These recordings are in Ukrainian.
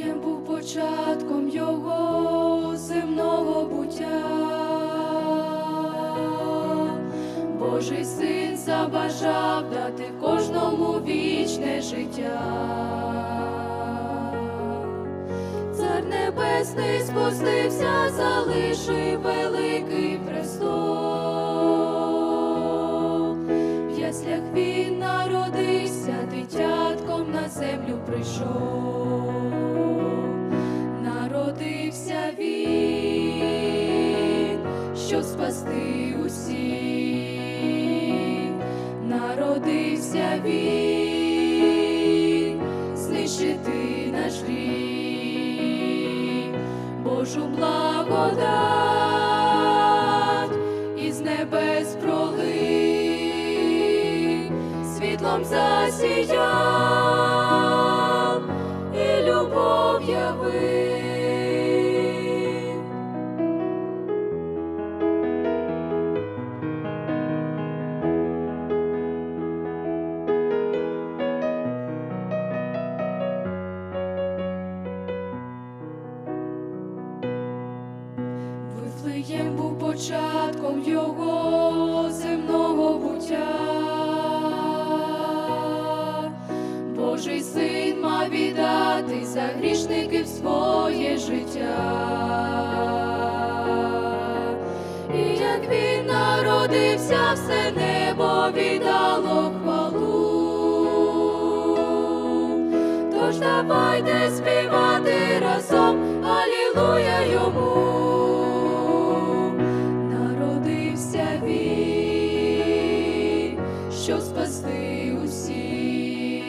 Вифлеєм був початком його земного буття. Божий син забажав дати кожному вічне життя. Цар небесний спустився, залишив великий престол. В яслях він народився, дитятком на землю прийшов. Народився він, щоб спасти усіх. Народився він, знищити наш гріх, Божу благодать із небес пролив, світлом засіяв початком його земного буття. Божий син мав віддати за грішників своє життя. І як він народився, все небо віддало хвалу. Тож давайте співати щоб спасти усіх.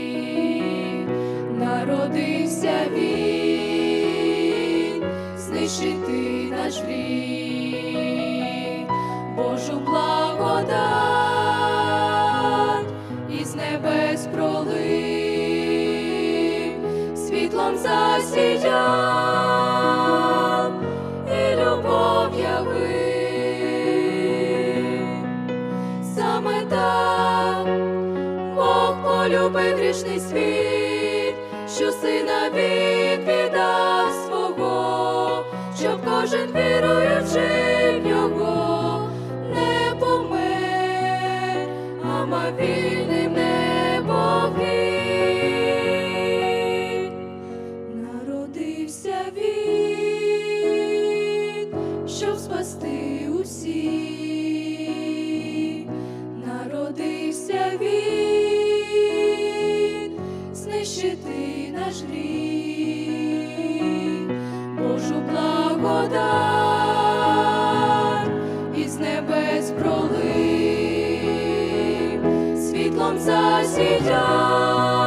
Народився він, знищити наш гріх, Божу благодать із небес пролив, світлом засіяв і любов явив. Саме так полюбив грішний світ, що сина віддав свого, щоб кожен віруючий в нього не помер, а мав пролив, світлом засіяв